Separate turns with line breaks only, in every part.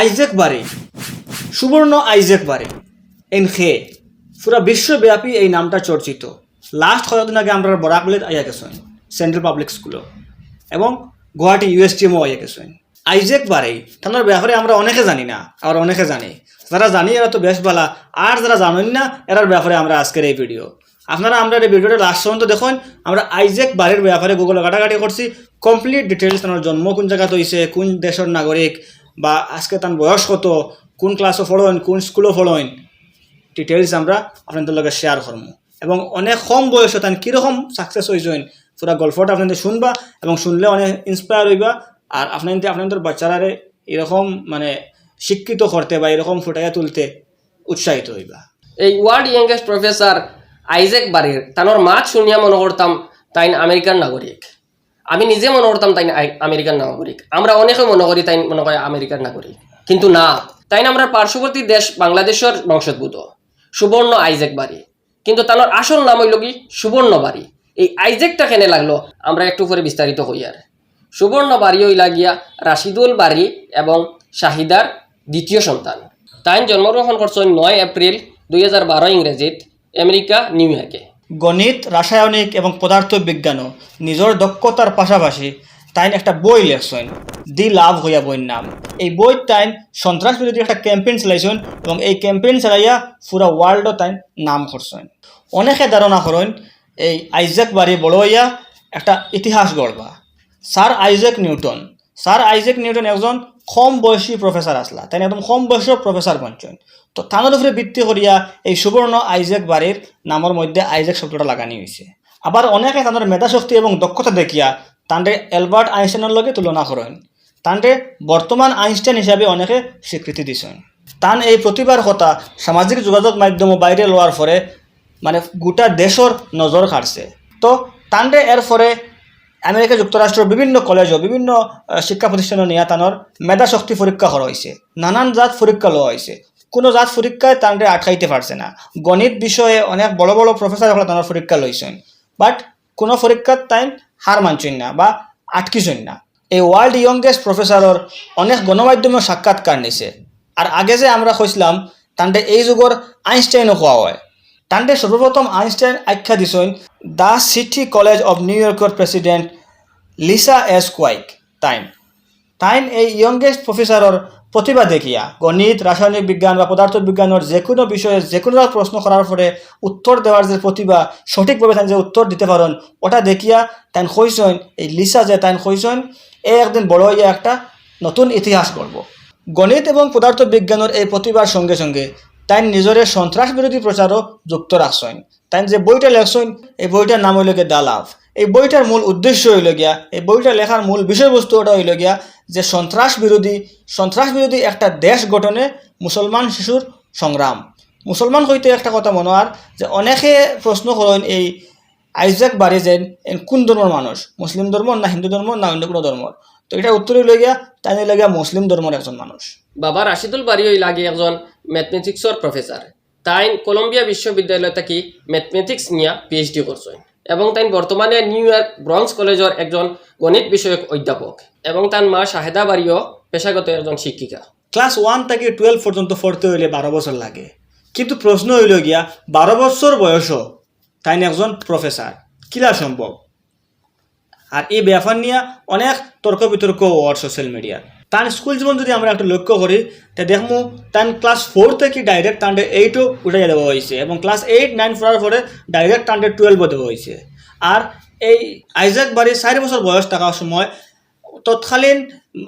Isaac বারে, সুবর্ণ Isaac বারে এন খে পুরা বিশ্বব্যাপী এই নামটা চর্চিত। লাস্ট কয়েকদিন আগে আমরা বরাকলিত আইয়া গেছেন, সেন্ট্রাল পাবলিক স্কুলও এবং গুয়াহাটি ইউএসটিএমও আইয়া গেছেন। আইজেক বারে, তাদের ব্যাপারে আমরা অনেকে জানি না আর অনেকে জানি। যারা জানি এরা তো বেশ ভালা আর যারা জানেন না, এরার ব্যাপারে আমরা আজকের এই ভিডিও। আপনারা আমরা এই ভিডিওটা লাস্ট পর্যন্ত দেখুন, আমরা আইজেক বারের ব্যাপারে গুগলে ঘাটাঘাটি করছি। কমপ্লিট ডিটেলস তার জন্ম কোন জায়গাতে হয়েছে কোন দেশের নাগরিক বা আজকে তার বয়স কত, কোন ক্লাসও পড়েন কোন স্কুলও পড়েন ডিটেলস আমরা আপনাদের লগে শেয়ার করব এবং অনেক কম বয়সে তান কীরকম সাকসেস হয়েছেন পুরা গল্পটা আপনাদের শুনবা এবং শুনলে অনেক ইন্সপায়ার হইবা, আর আপনাদের আপনাদের বাচ্চারারে এরকম মানে শিক্ষিত করতে বা এরকম ফুটাইয়া তুলতে উৎসাহিত হইবা।
এই ওয়ার্ল্ড ইয়ংগেস্ট প্রফেসর আইজেক বারির তানোর মাত শুনিয়া মনে করতাম তাই আমেরিকার নাগরিক। আমি নিজে মনে করতাম তাই আমেরিকার নাগরিক। আমরা অনেকে মনে করি তাই, মনে করে আমেরিকার নাগরিক। কিন্তু না, তাই আমরা পার্শ্ববর্তী দেশ বাংলাদেশের বংশোদ্ভূত। সুবর্ণ আইজেক বাড়ি। কিন্তু তানোর আসল নাম হইল কি? সুবর্ণ বাড়ি। এই আইজেকটা কেনে লাগল? আমরা একটু পরে বিস্তারিত হই আর। সুবর্ণ বাড়ি হইলা গিয়া রাশিদুল বাড়ি এবং শাহিদার দ্বিতীয় সন্তান। তাই জন্মগ্রহণ করছেন নয় এপ্রিল দুই হাজার বারো ইংরেজিত আমেরিকা, নিউ ইয়র্কে।
গণিত, রাসায়নিক এবং পদার্থ বিজ্ঞানও নিজের দক্ষতার পাশাপাশি তাইন একটা বই লেখছেন, দি লাভ হইয়া বইয়ের নাম। এই বই তাইন সন্ত্রাস বিরোধী একটা ক্যাম্পেইন চালাইছেন এবং এই ক্যাম্পেইন চালাইয়া পুরা ওয়ার্ল্ডও তাইন নাম করছেন। অনেকে ধারণা করেন এই আইজাক বাড়ি বড় হইয়া একটা ইতিহাস গড়বা। Sir Isaac Newton sir Isaac Newton একজন কম বয়সী প্রফেসর আসলা, তাই একদম কম বয়সের প্রফেসর বঞ্চন তো তানোর উপরে ভিত্তি করিয়া এই সুবর্ণ আইজাক বাড়ির নামের মধ্যে আইজাক শব্দটা লাগানি হয়েছে আবার অনেকে তাদের মেধাশক্তি এবং দক্ষতা দেখিয়া তাঁদের অ্যালবার্ট আইনস্টাইনের লগে তুলনা করেন তাঁদের বর্তমান আইনস্টাইন হিসাবে অনেকে স্বীকৃতি দিছেন। তান এই প্রতিভার কথা সামাজিক যোগাযোগ মাধ্যম বাইরে লওয়ার পরে মানে গোটা দেশর নজর কাটছে তো তান্ডে এর ফলে আমেরিকা যুক্তরাষ্ট্রের বিভিন্ন কলেজও বিভিন্ন শিক্ষা প্রতিষ্ঠানে নিয়ে তানোর মেধা শক্তি পরীক্ষা করা হয়েছে নানান জাত পরীক্ষা লওয়া হয়েছে কোনো জাত পরীক্ষায় তান্ডে আটকাইতে পারছে না। গণিত বিষয়ে অনেক বড় বড় প্রফেসর হলে তানোর পরীক্ষা লইছেন বাট কোনো পরীক্ষার তাই হার মানছেন না বা আটকিছেন না। এই ওয়ার্ল্ড ইয়ংগেস্ট প্রফেসরের অনেক গণমাধ্যমে সাক্ষাৎকার নিছে। আর আগে যে আমরা কইছিলাম তান্ডে এই যুগর আইনস্টাইনও হওয়া হয়। তান্ডে সর্বপ্রথম আইনস্টাইন আখ্যা দিছেন the city college of new ইয়র্কের প্রেসিডেন্ট লিসা এস কোয়াইক তাইন। তাইন এই ইয়ংগেস্ট প্রফেসরের প্রতিভা দেখিয়া। গণিত রাসায়নিক বিজ্ঞান বা পদার্থ বিজ্ঞানের যে কোনো বিষয়ে যে কোনো প্রশ্ন করার পরে উত্তর দেওয়ার যে প্রতিভা সঠিকভাবে তাই যে উত্তর দিতে পারেন ওটা দেখিয়া তাই কইসেন এই লিসা যে তাই কইসেন এ একদিন বড় হইয়া একটা নতুন ইতিহাস করব গণিত এবং পদার্থ বিজ্ঞানের এই প্রতিভার সঙ্গে সঙ্গে তাই নিজরে সন্ত্রাস বিরোধী প্রচারও যুক্ত রাখছেন তাই যে বইটা লেখছেন এই বইটার নাম হইল গিয়ে দা লাভ এই বইটার মূল উদ্দেশ্য হইল গিয়া এই বইটা লেখার মূল বিষয়বস্তু ওটা হইল গিয়া যে সন্ত্রাস বিরোধী সন্ত্রাস বিরোধী একটা দেশ গঠনে মুসলমান শিশুর সংগ্রাম মুসলমান হইতে একটা কথা মনে হয় যে অনেকে প্রশ্ন করেন এই আইজাক বাড়ি যেন কোন ধর্মের মানুষ মুসলিম ধর্ম না হিন্দু ধর্ম না অন্য কোনো ধর্ম তো এটা উত্তরে লই গিয়া তাই লই গিয়া মুসলিম ধর্মের একজন মানুষ
বাবা রাশিদুল বাড়ি হই লাগে একজন ম্যাথমেটিক্সর প্রফেসর তাই কলম্বিয়া বিশ্ববিদ্যালয় থেকে ম্যাথমেটিক্স নিয়ে পিএইচডি করছেন এবং তাই বর্তমানে নিউ ইয়র্ক ব্রঞ্জ কলেজের একজন গণিত বিষয়ক অধ্যাপক। এবং তার মা শাহেদা বাড়িও পেশাগত একজন শিক্ষিকা।
ক্লাস ওয়ান থেকে টুয়েলভ পর্যন্ত পড়তে হইলে বারো বছর লাগে। কিন্তু প্রশ্ন হইল গিয়া বারো বছর বয়সও তাই একজন প্রফেসর কিলা সম্ভব আর এই ব্যাপার নিয়ে অনেক তর্ক বিতর্ক ওয়ার সোশ্যাল মিডিয়া তার স্কুল জীবন যদি আমরা একটু লক্ষ্য করি, তা দেখমু তার ক্লাস ফোর থেকে ডাইরেক্ট তান্ডে এইটও উঠাইয়া দেওয়া হয়েছে এবং ক্লাস এইট নাইন পড়ার পরে ডাইরেক্ট তান্ডে টুয়েলভও দেওয়া হয়েছে আর এই আইজাক বাড়ি চারি বছর বয়স থাকার সময় তৎকালীন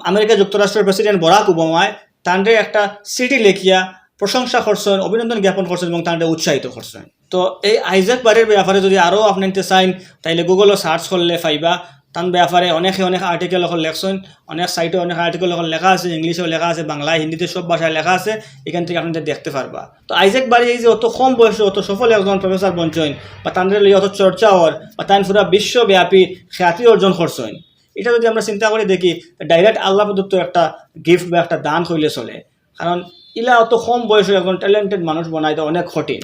আমেরিকা যুক্তরাষ্ট্রের প্রেসিডেন্ট বরাক ওবামায় তান্ডে একটা সিটি লেখিয়া প্রশংসা করছেন, অভিনন্দন জ্ঞাপন করছেন এবং তান্ডে উৎসাহিত করছেন। তো এই আইজাক বাড়ির ব্যাপারে যদি আরও আপনি চাইন তাইলে গুগলও সার্চ করলে পাইবা। তার ব্যাপারে অনেকে অনেক আর্টিকেল এখন লেখছেন, অনেক সাইটে অনেক আর্টিকেল এখন লেখা আছে, ইংলিশেও লেখা আছে, বাংলায়, হিন্দিতে সব ভাষায় লেখা আছে, এখান থেকে আপনাদের দেখতে পারবা। তো আইজাক বাড়ি এই যে অত কম বয়সে অত সফল একজন প্রফেসর বঞ্চন বা তাদের লিয়ে অত চর্চা হওয়ার, বা তাই পুরা বিশ্বব্যাপী খ্যাতি অর্জন করছেন, এটা যদি আমরা চিন্তা করে দেখি ডাইরেক্ট আল্লাহ প্রদত্ত একটা গিফট বা একটা দান হইলে চলে। কারণ ইলা অত কম বয়সে একজন ট্যালেন্টেড মানুষ বানাইতে অনেক কঠিন।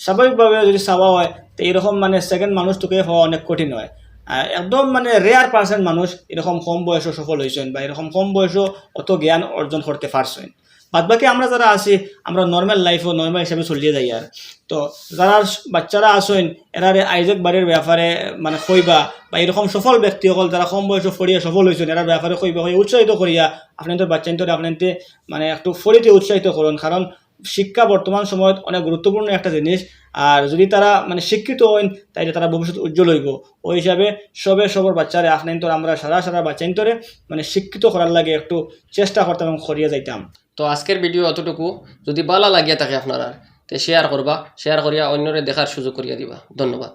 স্বাভাবিকভাবে যদি চাওয়া হয়, তো এরকম মানে সেকেন্ড মানুষ তোকে হওয়া অনেক কঠিন হয়। একদম মানে রেয়ার পার্সেন্ট মানুষ এরকম কম বয়সও সফল হয়েছেন বা এরকম কম বয়সও অত জ্ঞান অর্জন করতে পারছেন। বাদ বাকি আমরা যারা আছি, আমরা নর্মাল লাইফও নর্মাল হিসাবে চলিয়ে যাই আর। তো যারা বাচ্চারা আসেন এরারে আইজক বাড়ির ব্যাপারে মানে কইবা বা এরকম সফল ব্যক্তি সকল যারা কম বয়সে ফরিয়া সফল হয়েছেন এরার ব্যাপারে কইবা হয়ে উৎসাহিত করিয়া, আপনাদের বাচ্চান্তরে আপনাদের মানে একটু ফরিতে উৎসাহিত করুন। কারণ শিক্ষা বর্তমান সময়ত অনেক গুরুত্বপূর্ণ একটা জিনিস। আর যদি তারা মানে শিক্ষিত হন তাইলে তারা ভবিষ্যৎ উজ্জ্বল হইব। ওই হিসাবে সবে সবর বাচ্চারে আপনার আমরা সারা সারা বাচ্চাইন্তরে মানে শিক্ষিত করার লাগে একটু চেষ্টা করতাম এবং করিয়া যাইতাম।
তো আজকের ভিডিও অতটুকু যদি বালা লাগিয়া থাকে আপনারা তে শেয়ার করবা। শেয়ার করিয়া অন্যরে দেখার সুযোগ করিয়া দিবা। ধন্যবাদ।